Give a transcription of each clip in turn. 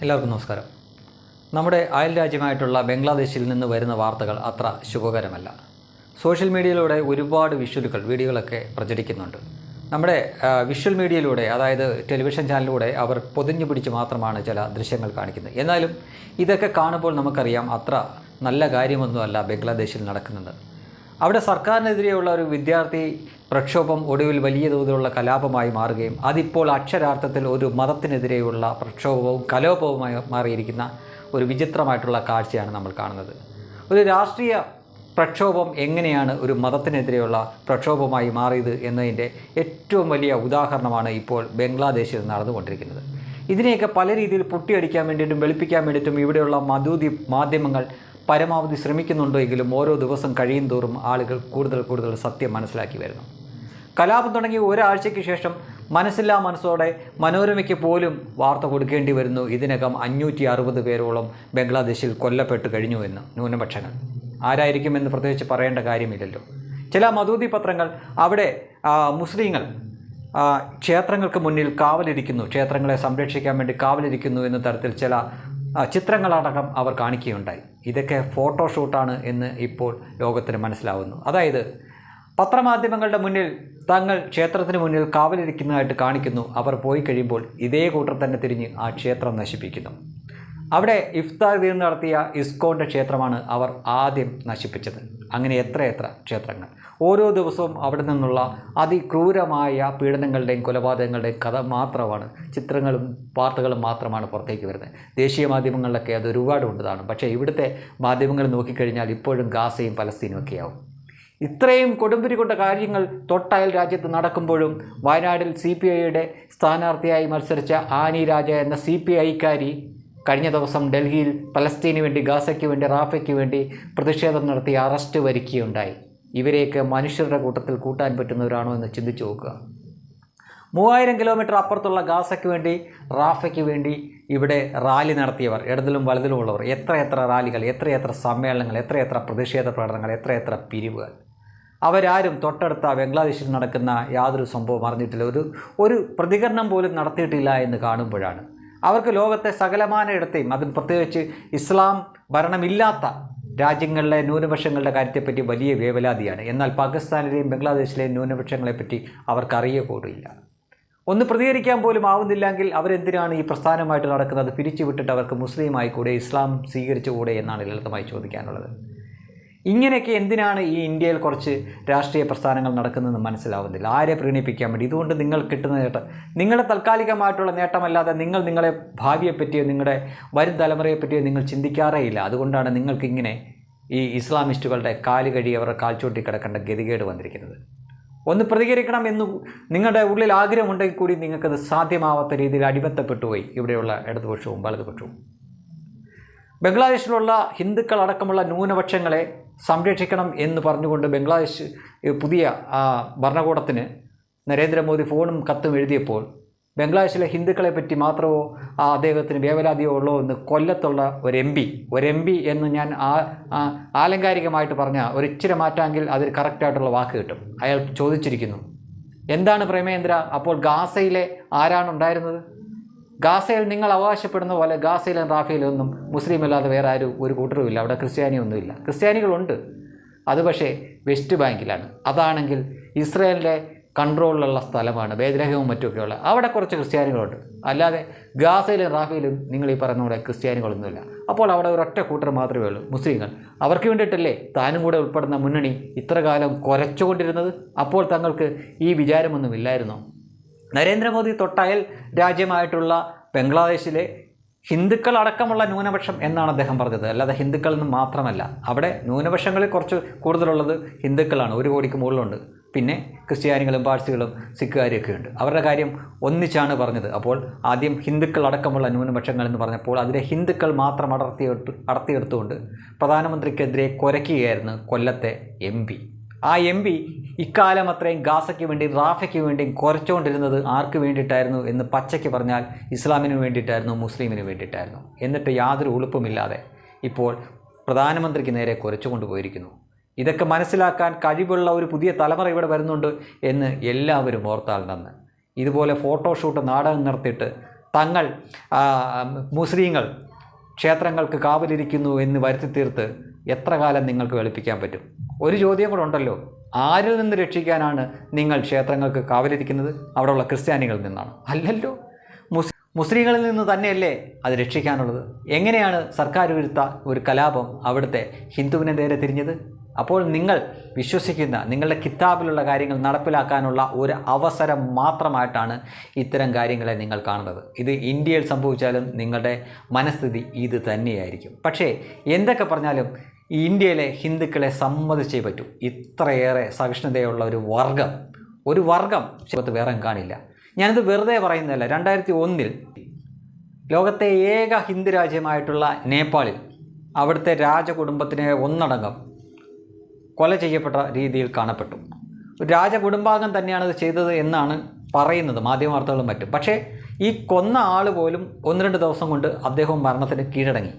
എല്ലാവർക്കും നമസ്കാരം. നമ്മുടെ അയൽ രാജ്യമായിട്ടുള്ള ബംഗ്ലാദേശിൽ നിന്ന് വരുന്ന വാർത്തകൾ അത്ര ശുഭകരമല്ല. സോഷ്യൽ മീഡിയയിലൂടെ ഒരുപാട് വിഷ്വലുകൾ വീഡിയോകളൊക്കെ പ്രചരിക്കുന്നുണ്ട്. നമ്മുടെ വിഷ്വൽ മീഡിയയിലൂടെ അതായത് ടെലിവിഷൻ ചാനലിലൂടെ അവർ പൊതിഞ്ഞു പിടിച്ച് മാത്രമാണ് ചില ദൃശ്യങ്ങൾ കാണിക്കുന്നത്. എന്നാലും ഇതൊക്കെ കാണുമ്പോൾ നമുക്കറിയാം അത്ര നല്ല കാര്യമൊന്നുമല്ല ബംഗ്ലാദേശിൽ നടക്കുന്നത്. അവിടെ സർക്കാരിനെതിരെയുള്ള ഒരു വിദ്യാർത്ഥി പ്രക്ഷോഭം ഒടുവിൽ വലിയ തോതിലുള്ള കലാപമായി മാറുകയും അതിപ്പോൾ അക്ഷരാർത്ഥത്തിൽ ഒരു മതത്തിനെതിരെയുള്ള പ്രക്ഷോഭവും കലോപവുമായി മാറിയിരിക്കുന്ന ഒരു വിചിത്രമായിട്ടുള്ള കാഴ്ചയാണ് നമ്മൾ കാണുന്നത്. ഒരു രാഷ്ട്രീയ പ്രക്ഷോഭം എങ്ങനെയാണ് ഒരു മതത്തിനെതിരെയുള്ള പ്രക്ഷോഭമായി മാറിയത് എന്നതിന്റെ ഏറ്റവും വലിയ ഉദാഹരണമാണ് ഇപ്പോൾ ബംഗ്ലാദേശിൽ നടന്നുകൊണ്ടിരിക്കുന്നത്. ഇതിനെയൊക്കെ പല രീതിയിൽ പൊട്ടിയടിക്കാൻ വേണ്ടിയിട്ടും വെളുപ്പിക്കാൻ വേണ്ടിയിട്ടും ഇവിടെയുള്ള മധൂതി മാധ്യമങ്ങൾ പരമാവധി ശ്രമിക്കുന്നുണ്ടോ എങ്കിലും ഓരോ ദിവസം കഴിയും തോറും ആളുകൾ കൂടുതൽ കൂടുതൽ സത്യം മനസ്സിലാക്കി വരുന്നു. കലാപം തുടങ്ങി ഒരാഴ്ചയ്ക്ക് ശേഷം മനസ്സില്ലാ മനസ്സോടെ മനോരമയ്ക്ക് പോലും വാർത്ത കൊടുക്കേണ്ടി വരുന്നു. ഇതിനകം അഞ്ഞൂറ്റി അറുപത് പേരോളം ബംഗ്ലാദേശിൽ കൊല്ലപ്പെട്ട് കഴിഞ്ഞു എന്ന് ന്യൂനപക്ഷങ്ങൾ. ആരായിരിക്കുമെന്ന് പ്രത്യേകിച്ച് പറയേണ്ട കാര്യമില്ലല്ലോ. ചില മധൂതി പത്രങ്ങൾ അവിടെ മുസ്ലിങ്ങൾ ക്ഷേത്രങ്ങൾക്ക് മുന്നിൽ കാവലിരിക്കുന്നു. ക്ഷേത്രങ്ങളെ സംരക്ഷിക്കാൻ വേണ്ടി കാവലിരിക്കുന്നു എന്ന തരത്തിൽ ചില ചിത്രങ്ങളടക്കം അവർ കാണിക്കുകയുണ്ടായി. ഇതൊക്കെ ഫോട്ടോഷൂട്ടാണ് എന്ന് ഇപ്പോൾ ലോകത്തിന് മനസ്സിലാവുന്നു. അതായത് പത്രമാധ്യമങ്ങളുടെ മുന്നിൽ തങ്ങൾ ക്ഷേത്രത്തിന് മുന്നിൽ കാവലിരിക്കുന്നതായിട്ട് കാണിക്കുന്നു. അവർ പോയി കഴിയുമ്പോൾ ഇതേ കൂട്ടർ തന്നെ തിരിഞ്ഞ് ആ ക്ഷേത്രം നശിപ്പിക്കുന്നു. അവിടെ ഇഫ്താർ തീർന്ന് നടത്തിയ ഇസ്കോന്റെ ക്ഷേത്രമാണ് അവർ ആദ്യം നശിപ്പിച്ചത്. അങ്ങനെ എത്രയെത്ര ക്ഷേത്രങ്ങൾ. ഓരോ ദിവസവും അവിടെ നിന്നുള്ള അതിക്രൂരമായ പീഡനങ്ങളുടെയും കൊലപാതകങ്ങളുടെയും കഥ മാത്രമാണ് ചിത്രങ്ങളും വാർത്തകളും മാത്രമാണ് പുറത്തേക്ക് വരുന്നത്. ദേശീയ മാധ്യമങ്ങളിലൊക്കെ അത് ഒരുപാട് ഉണ്ടതാണ്. പക്ഷേ ഇവിടുത്തെ മാധ്യമങ്ങൾ നോക്കിക്കഴിഞ്ഞാൽ ഇപ്പോഴും ഗാസയും പലസ്തീനും ഒക്കെയാവും. ഇത്രയും കൊടുമ്പിരി കൊണ്ട കാര്യങ്ങൾ തൊട്ടയൽ രാജ്യത്ത് നടക്കുമ്പോഴും വയനാടിൽ സി പി ഐയുടെ സ്ഥാനാർത്ഥിയായി മത്സരിച്ച ആനി രാജ എന്ന സി പി ഐക്കാരി കഴിഞ്ഞ ദിവസം ഡൽഹിയിൽ പലസ്തീനു വേണ്ടി ഗാസയ്ക്ക് വേണ്ടി റാഫയ്ക്ക് വേണ്ടി പ്രതിഷേധം നടത്തി അറസ്റ്റ് വരിക്കുകയുണ്ടായി ഇവരെയൊക്കെ മനുഷ്യരുടെ കൂട്ടത്തിൽ കൂട്ടാൻ പറ്റുന്നവരാണോ എന്ന് ചിന്തിച്ചു നോക്കുക. മൂവായിരം കിലോമീറ്റർ അപ്പുറത്തുള്ള ഗാസയ്ക്ക് വേണ്ടി റാഫയ്ക്ക് വേണ്ടി ഇവിടെ റാലി നടത്തിയവർ ഇടതിലും വലതിലുമുള്ളവർ എത്രയെത്ര റാലികൾ എത്രയെത്ര സമ്മേളനങ്ങൾ എത്രയെത്ര പ്രതിഷേധ പ്രകടനങ്ങൾ എത്രയെത്ര പിരിവുകൾ. അവരാരും തൊട്ടടുത്ത ബംഗ്ലാദേശിൽ നടക്കുന്ന യാതൊരു സംഭവം അറിഞ്ഞിട്ടില്ല. ഒരു ഒരു പ്രതികരണം പോലും നടത്തിയിട്ടില്ല എന്ന് കാണുമ്പോഴാണ്. അവർക്ക് ലോകത്തെ സകലമാന ഇടത്തെയും അതും പ്രത്യേകിച്ച് ഇസ്ലാം ഭരണമില്ലാത്ത രാജ്യങ്ങളിലെ ന്യൂനപക്ഷങ്ങളുടെ കാര്യത്തെപ്പറ്റി വലിയ വേവലാതിയാണ്. എന്നാൽ പാകിസ്ഥാനിലെയും ബംഗ്ലാദേശിലെയും ന്യൂനപക്ഷങ്ങളെപ്പറ്റി അവർക്കറിയ പോലുമില്ല ഒന്ന് പ്രതികരിക്കാൻ പോലും ആവുന്നില്ലെങ്കിൽ അവരെന്തിനാണ് ഈ പ്രസ്ഥാനമായിട്ട് നടക്കുന്നത്? പിരിച്ചുവിട്ടിട്ട് അവർക്ക് മുസ്ലിമായി കൂടെ ഇസ്ലാം സ്വീകരിച്ചുകൂടെ എന്നാണ് ലളിതമായി ചോദിക്കാനുള്ളത്. ഇങ്ങനെയൊക്കെ എന്തിനാണ് ഈ ഇന്ത്യയിൽ കുറച്ച് രാഷ്ട്രീയ പ്രസ്ഥാനങ്ങൾ നടക്കുന്നതെന്ന് മനസ്സിലാവുന്നില്ല. ആരെ പ്രീണിപ്പിക്കാൻ വേണ്ടി? ഇതുകൊണ്ട് നിങ്ങൾ കിട്ടുന്ന നേട്ടം നിങ്ങളുടെ താൽക്കാലികമായിട്ടുള്ള നേട്ടമല്ലാതെ നിങ്ങൾ നിങ്ങളെ ഭാവിയെപ്പറ്റിയോ നിങ്ങളുടെ വരും തലമുറയെപ്പറ്റിയോ നിങ്ങൾ ചിന്തിക്കാറേ ഇല്ല. അതുകൊണ്ടാണ് നിങ്ങൾക്കിങ്ങനെ ഈ ഇസ്ലാമിസ്റ്റുകളുടെ കാൽ കഴി അവരുടെ കാൽച്ചോട്ടി കിടക്കേണ്ട ഗതികേട് വന്നിരിക്കുന്നത്. ഒന്ന് പ്രതികരിക്കണം എന്ന് നിങ്ങളുടെ ഉള്ളിൽ ആഗ്രഹമുണ്ടെങ്കിൽ കൂടി നിങ്ങൾക്കത് സാധ്യമാവാത്ത രീതിയിൽ അടിമത്തപ്പെട്ടുപോയി ഇവിടെയുള്ള ഇടതുപക്ഷവും വലതുപക്ഷവും. ബംഗ്ലാദേശിലുള്ള ഹിന്ദുക്കൾ അടക്കമുള്ള ന്യൂനപക്ഷങ്ങളെ സംരക്ഷിക്കണം എന്ന് പറഞ്ഞുകൊണ്ട് ബംഗ്ലാദേശ് പുതിയ ഭരണകൂടത്തിന് നരേന്ദ്രമോദി ഫോണും കത്തും എഴുതിയപ്പോൾ ബംഗ്ലാദേശിലെ ഹിന്ദുക്കളെ പറ്റി മാത്രമോ ആ അദ്ദേഹത്തിന് വേവലാതിയോ ഉള്ളോ എന്ന് കൊല്ലത്തുള്ള ഒരു എം പി ഒരു എം പി എന്ന് ഞാൻ ആ ആലങ്കാരികമായിട്ട് പറഞ്ഞ ഒരു ഇച്ചിരി മാറ്റാമെങ്കിൽ അതിൽ കറക്റ്റായിട്ടുള്ള വാക്ക് കിട്ടും. അയാൾ ചോദിച്ചിരിക്കുന്നു എന്താണ് പ്രേമേന്ദ്ര? അപ്പോൾ ഗാസയിലെ ആരാണ് ഉണ്ടായിരുന്നത്? ഗാസയിൽ നിങ്ങൾ അവകാശപ്പെടുന്ന പോലെ ഗാസയിലും റാഫയിലൊന്നും മുസ്ലിം അല്ലാതെ വേറെ ആരും ഒരു കൂട്ടരുമില്ല. അവിടെ ക്രിസ്ത്യാനി ഒന്നുമില്ല ക്രിസ്ത്യാനികളുണ്ട്. അത് പക്ഷേ വെസ്റ്റ് ബാങ്കിലാണ്. അതാണെങ്കിൽ ഇസ്രയേലിന്റെ കൺട്രോളിലുള്ള സ്ഥലമാണ് ബേദ്രഹവും മറ്റുമൊക്കെയുള്ള. അവിടെ കുറച്ച് ക്രിസ്ത്യാനികളുണ്ട്. അല്ലാതെ ഗാസയിലും റാഫയിലും നിങ്ങൾ ഈ പറയുന്ന പോലെ ക്രിസ്ത്യാനികളൊന്നുമില്ല. അപ്പോൾ അവിടെ ഒരൊറ്റ കൂട്ടർ മാത്രമേ ഉള്ളൂ മുസ്ലിങ്ങൾ. അവർക്ക് വേണ്ടിയിട്ടല്ലേ താനും കൂടെ ഉൾപ്പെടുന്ന മുന്നണി ഇത്രകാലം കുരച്ചുകൊണ്ടിരുന്നത്? അപ്പോൾ തങ്ങൾക്ക് ഈ വിചാരമൊന്നുമില്ലായിരുന്നോ നരേന്ദ്രമോദി തൊട്ടയൽ രാജ്യമായിട്ടുള്ള ബംഗ്ലാദേശിലെ ഹിന്ദുക്കൾ അടക്കമുള്ള ന്യൂനപക്ഷം എന്നാണ് അദ്ദേഹം പറഞ്ഞത്. അല്ലാതെ ഹിന്ദുക്കൾ എന്ന് മാത്രമല്ല അവിടെ ന്യൂനപക്ഷങ്ങളിൽ കുറച്ച് കൂടുതലുള്ളത് ഹിന്ദുക്കളാണ്. ഒരു കോടിക്ക് മുകളിലുണ്ട്. പിന്നെ ക്രിസ്ത്യാനികളും പാഴ്സികളും സിഖുകാരിയൊക്കെ ഉണ്ട്. അവരുടെ കാര്യം ഒന്നിച്ചാണ് പറഞ്ഞത്. അപ്പോൾ ആദ്യം ഹിന്ദുക്കൾ അടക്കമുള്ള ന്യൂനപക്ഷങ്ങൾ എന്ന് പറഞ്ഞപ്പോൾ അതിലെ ഹിന്ദുക്കൾ മാത്രം അടർത്തിയെടുത്ത് അടർത്തിയെടുത്തുകൊണ്ട് പ്രധാനമന്ത്രിക്കെതിരെ കുരയ്ക്കുകയായിരുന്നു കൊല്ലത്തെ എം ആ എം പി ഇക്കാലം അത്രയും ഗാസയ്ക്ക് വേണ്ടി റാഫയ്ക്ക് വേണ്ടിയും കുറച്ചുകൊണ്ടിരുന്നത് ആർക്ക് വേണ്ടിയിട്ടായിരുന്നു എന്ന് പച്ചയ്ക്ക് പറഞ്ഞാൽ ഇസ്ലാമിന് വേണ്ടിയിട്ടായിരുന്നു മുസ്ലിമിന് വേണ്ടിയിട്ടായിരുന്നു. എന്നിട്ട് യാതൊരു ഉളുപ്പുമില്ലാതെ ഇപ്പോൾ പ്രധാനമന്ത്രിക്ക് നേരെ കുറച്ചുകൊണ്ട് പോയിരിക്കുന്നു. ഇതൊക്കെ മനസ്സിലാക്കാൻ കഴിവുള്ള ഒരു പുതിയ തലമുറ ഇവിടെ വരുന്നുണ്ട് എന്ന് എല്ലാവരും ഓർത്താൽ നന്ന്. ഇതുപോലെ ഫോട്ടോഷൂട്ട് നാടകം നടത്തിയിട്ട് തങ്ങൾ മുസ്ലിങ്ങൾ ക്ഷേത്രങ്ങൾക്ക് കാവലിരിക്കുന്നു എന്ന് വരുത്തി തീർത്ത് എത്ര കാലം നിങ്ങൾക്ക് വെളുപ്പിക്കാൻ പറ്റും? ഒരു ചോദ്യം കൂടെ ഉണ്ടല്ലോ. ആരിൽ നിന്ന് രക്ഷിക്കാനാണ് നിങ്ങൾ ക്ഷേത്രങ്ങൾക്ക് കാവലിരിക്കുന്നത്? അവിടെയുള്ള ക്രിസ്ത്യാനികളിൽ നിന്നാണ്? അല്ലല്ലോ. മുസ്ലിങ്ങളിൽ നിന്ന് തന്നെയല്ലേ അത് രക്ഷിക്കാനുള്ളത്? എങ്ങനെയാണ് സർക്കാർ വിരുദ്ധ ഒരു കലാപം അവിടുത്തെ ഹിന്ദുവിനെ നേരെ തിരിഞ്ഞത്? അപ്പോൾ നിങ്ങൾ വിശ്വസിക്കുന്ന നിങ്ങളുടെ കിതാബിലുള്ള കാര്യങ്ങൾ നടപ്പിലാക്കാനുള്ള ഒരു അവസരം മാത്രമായിട്ടാണ് ഇത്തരം കാര്യങ്ങളെ നിങ്ങൾ കാണുന്നത്. ഇത് ഇന്ത്യയിൽ സംഭവിച്ചാലും നിങ്ങളുടെ മനസ്ഥിതി ഇത് തന്നെയായിരിക്കും. പക്ഷേ എന്തൊക്കെ പറഞ്ഞാലും ഇന്ത്യയിലെ ഹിന്ദുക്കളെ സമ്മതിച്ചേ പറ്റൂ. ഇത്രയേറെ സഹിഷ്ണുതയുള്ള ഒരു വർഗം ഒരു വർഗം ലോകത്ത് വേറെ കാണില്ല. ഞാനിത് വെറുതെ പറയുന്നതല്ല. രണ്ടായിരത്തി ഒന്നിൽ ലോകത്തെ ഏക ഹിന്ദു രാജ്യമായിട്ടുള്ള നേപ്പാളിൽ അവിടുത്തെ രാജകുടുംബത്തിനെ ഒന്നടങ്കം കൊല ചെയ്യപ്പെട്ട രീതിയിൽ കാണപ്പെട്ടു. ഒരു രാജകുടുംബാംഗം തന്നെയാണ് ഇത് ചെയ്തത് എന്നാണ് പറയുന്നത് മാധ്യമവാർത്തകളും മറ്റും. പക്ഷേ ഈ കൊന്ന ആൾ പോലും ഒന്ന് രണ്ട് ദിവസം കൊണ്ട് അദ്ദേഹം മരണത്തിന് കീഴടങ്ങി.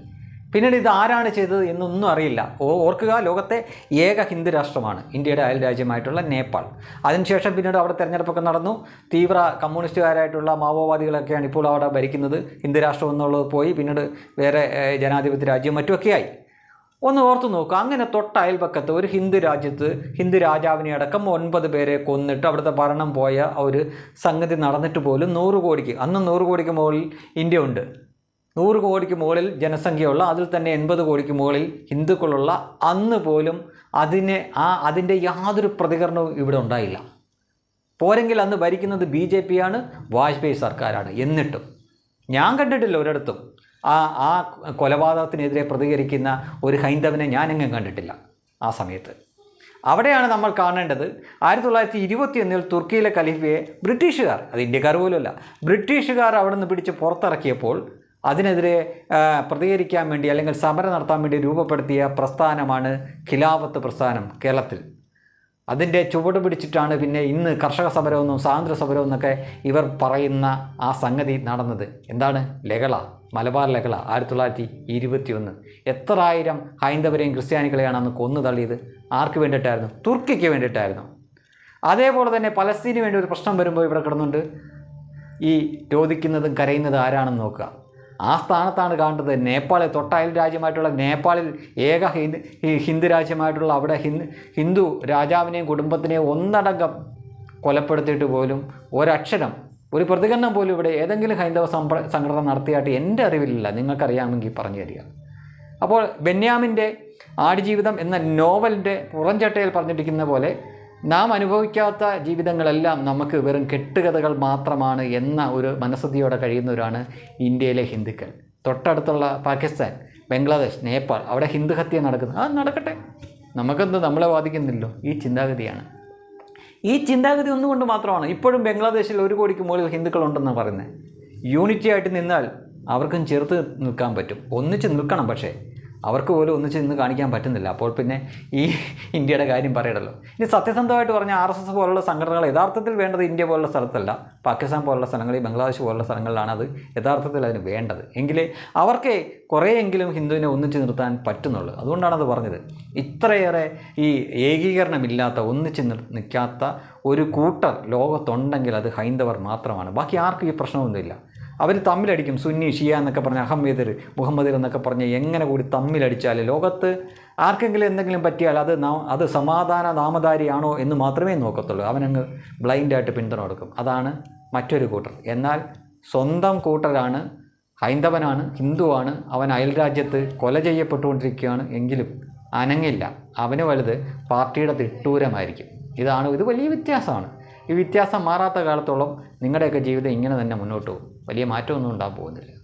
പിന്നീട് ഇത് ആരാണ് ചെയ്തത് എന്നൊന്നും അറിയില്ല. ഓർക്കുക ലോകത്തെ ഏക ഹിന്ദു രാഷ്ട്രമാണ് ഇന്ത്യയുടെ അയൽ രാജ്യമായിട്ടുള്ള നേപ്പാൾ. അതിനുശേഷം പിന്നീട് അവിടെ തെരഞ്ഞെടുപ്പൊക്കെ നടന്നു. തീവ്ര കമ്മ്യൂണിസ്റ്റുകാരായിട്ടുള്ള മാവോവാദികളൊക്കെയാണ് ഇപ്പോൾ അവിടെ ഭരിക്കുന്നത്. ഹിന്ദു രാഷ്ട്രം എന്നുള്ളത് പോയി പിന്നീട് വേറെ ജനാധിപത്യ രാജ്യം മറ്റുമൊക്കെയായി ഒന്ന് ഓർത്തു നോക്കുക. അങ്ങനെ തൊട്ട അയൽപക്കത്ത് ഒരു ഹിന്ദു രാജ്യത്ത് ഹിന്ദു രാജാവിനെ അടക്കം ഒൻപത് പേരെ കൊന്നിട്ട് അവിടുത്തെ ഭരണം പോയ ഒരു സംഗതി നടന്നിട്ട് പോലും നൂറ് കോടിക്ക് അന്ന് നൂറ് കോടിക്ക് മുകളിൽ ഇന്ത്യ ഉണ്ട് നൂറ് കോടിക്ക് മുകളിൽ ജനസംഖ്യയുള്ള അതിൽ തന്നെ എൺപത് കോടിക്ക് മുകളിൽ ഹിന്ദുക്കളുള്ള അന്ന് പോലും അതിനെ ആ അതിന്റെ യാതൊരു പ്രതികരണവും ഇവിടെ ഉണ്ടായില്ല. പോരെങ്കിൽ അന്ന് ഭരിക്കുന്നത് ബി ജെ പി ആണ് വാജ്പേയി സർക്കാരാണ്. എന്നിട്ടും ഞാൻ കണ്ടിട്ടില്ല ഒരിടത്തും ആ ആ കൊലപാതകത്തിനെതിരെ പ്രതികരിക്കുന്ന ഒരു ഹൈന്ദവനെ ഞാനെങ്ങും കണ്ടിട്ടില്ല ആ സമയത്ത്. അവിടെയാണ് നമ്മൾ കാണേണ്ടത് ആയിരത്തി തൊള്ളായിരത്തി ഇരുപത്തിയൊന്നിൽ തുർക്കിയിലെ ഖലീഫയെ ബ്രിട്ടീഷുകാർ അത് ഇന്ത്യക്കാർ പോലുമല്ല ബ്രിട്ടീഷുകാർ അവിടെ നിന്ന് പിടിച്ച് പുറത്തിറക്കിയപ്പോൾ അതിനെതിരെ പ്രതികരിക്കാൻ വേണ്ടി അല്ലെങ്കിൽ സമരം നടത്താൻ വേണ്ടി രൂപപ്പെടുത്തിയ പ്രസ്ഥാനമാണ് ഖിലാഫത്ത് പ്രസ്ഥാനം കേരളത്തിൽ. അതിന്റെ ചുവട് പിടിച്ചിട്ടാണ് പിന്നെ ഇന്ന് കർഷക സമരമെന്നും സ്വാതന്ത്ര്യ സമരമെന്നൊക്കെ ഇവർ പറയുന്ന ആ സംഗതി നടന്നത്. എന്താണ്? ലഹള മലബാർ ലഹള ആയിരത്തി തൊള്ളായിരത്തി ഇരുപത്തി ഒന്ന് എത്ര ആയിരം ഹൈന്ദവരെയും ക്രിസ്ത്യാനികളെയാണ് അന്ന് കൊന്നു തള്ളിയത്? ആർക്ക് വേണ്ടിയിട്ടായിരുന്നു? തുർക്കിക്ക് വേണ്ടിയിട്ടായിരുന്നു. അതേപോലെ തന്നെ പലസ്തീന് വേണ്ടി ഒരു പ്രശ്നം വരുമ്പോൾ ഇവിടെ കിടന്നുണ്ട്. ഈ രോധിക്കുന്നതും കരയുന്നതും ആരാണെന്ന് നോക്കുക. ആ സ്ഥാനത്താണ് കാണുന്നത്. നേപ്പാളിൽ തൊട്ടയൽ രാജ്യമായിട്ടുള്ള നേപ്പാളിൽ ഏക ഹിന്ദു ഹിന്ദു രാജ്യമായിട്ടുള്ള അവിടെ ഹിന്ദു ഹിന്ദു രാജാവിനെയും കുടുംബത്തിനെയും ഒന്നടങ്കം കൊലപ്പെടുത്തിയിട്ട് പോലും ഒരക്ഷരം ഒരു പ്രതികരണം പോലും ഇവിടെ ഏതെങ്കിലും ഹൈന്ദവ സംഘടന നടത്തിയായിട്ട് എന്റെ അറിവിലില്ല. നിങ്ങൾക്കറിയാമെങ്കിൽ പറഞ്ഞു തരിക. അപ്പോൾ ബെന്യാമിന്റെ ആടുജീവിതം എന്ന നോവലിന്റെ പുറംചട്ടയിൽ പറഞ്ഞിരിക്കുന്ന പോലെ നാം അനുഭവിക്കാത്ത ജീവിതങ്ങളെല്ലാം നമുക്ക് വെറും കെട്ടുകഥകൾ മാത്രമാണ് എന്ന ഒരു മനസ്സതിയോടെ കഴിയുന്നവരാണ് ഇന്ത്യയിലെ ഹിന്ദുക്കൾ. തൊട്ടടുത്തുള്ള പാകിസ്ഥാൻ ബംഗ്ലാദേശ് നേപ്പാൾ അവിടെ ഹിന്ദു ഹത്യ നടക്കുന്നത് ആ നടക്കട്ടെ. നമുക്കെന്ത് നമ്മളെ ബാധിക്കുന്നില്ലോ? ഈ ചിന്താഗതിയാണ്. ഈ ചിന്താഗതി ഒന്നുകൊണ്ട് മാത്രമാണ് ഇപ്പോഴും ബംഗ്ലാദേശിൽ ഒരു കോടിക്ക് മുകളിൽ ഹിന്ദുക്കളുണ്ടെന്നാണ് പറയുന്നത് യൂണിറ്റി ആയിട്ട് നിന്നാൽ അവർക്കും ചേർത്ത് നിൽക്കാൻ പറ്റും. ഒന്നിച്ച് നിൽക്കണം പക്ഷേ. അവർക്ക് പോലും ഒന്നിച്ച് നിന്ന് കാണിക്കാൻ പറ്റുന്നില്ല. അപ്പോൾ പിന്നെ ഈ ഇന്ത്യയുടെ കാര്യം പറയണല്ലോ. ഇനി സത്യസന്ധമായിട്ട് പറഞ്ഞ ആർ എസ് എസ് പോലുള്ള സംഘടനകൾ യഥാർത്ഥത്തിൽ വേണ്ടത് ഇന്ത്യ പോലുള്ള സ്ഥലത്തല്ല. പാകിസ്ഥാൻ പോലുള്ള സ്ഥലങ്ങളിൽ ബംഗ്ലാദേശ് പോലുള്ള സ്ഥലങ്ങളിലാണ് അത് യഥാർത്ഥത്തിൽ അതിന് വേണ്ടത്. എങ്കിലേ അവർക്ക് കുറേയെങ്കിലും ഹിന്ദുവിനെ ഒന്നിച്ച് നിർത്താൻ പറ്റുന്നുള്ളൂ. അതുകൊണ്ടാണ് അത് പറഞ്ഞത്. ഇത്രയേറെ ഈ ഏകീകരണമില്ലാത്ത ഒന്നിച്ച് നിർ നിൽക്കാത്ത ഒരു കൂട്ടർ ലോകത്തുണ്ടെങ്കിൽ അത് ഹൈന്ദവർ മാത്രമാണ്. ബാക്കി ആർക്കും ഈ പ്രശ്നമൊന്നുമില്ല. അവർ തമ്മിലടിക്കും. സുന്നി ഷിയ എന്നൊക്കെ പറഞ്ഞ അഹമ്മദർ മുഹമ്മദർ എന്നൊക്കെ പറഞ്ഞ് എങ്ങനെ കൂടി തമ്മിലടിച്ചാൽ ലോകത്ത് ആർക്കെങ്കിലും എന്തെങ്കിലും പറ്റിയാൽ അത് അത് സമാധാന നാമധാരിയാണോ എന്ന് മാത്രമേ നോക്കത്തുള്ളൂ. അവനങ്ങ് ബ്ലൈൻഡായിട്ട് പിന്തുണ കൊടുക്കും. അതാണ് മറ്റൊരു കൂട്ടർ. എന്നാൽ സ്വന്തം കൂട്ടരാണ് ഹൈന്ദവനാണ് ഹിന്ദുവാണ് അവൻ അയൽരാജ്യത്ത് കൊല ചെയ്യപ്പെട്ടുകൊണ്ടിരിക്കുകയാണ് എങ്കിലും അനങ്ങില്ല. അവന് വലുത് പാർട്ടിയുടെ തിട്ടൂരമായിരിക്കും. ഇതാണ് ഇത് വലിയ വ്യത്യാസമാണ്. ഈ വ്യത്യാസം മാറാത്ത കാലത്തോളം നിങ്ങളുടെയൊക്കെ ജീവിതം ഇങ്ങനെ തന്നെ മുന്നോട്ട് പോകും. വലിയ മാറ്റമൊന്നും ഉണ്ടാകാൻ പോകുന്നില്ല.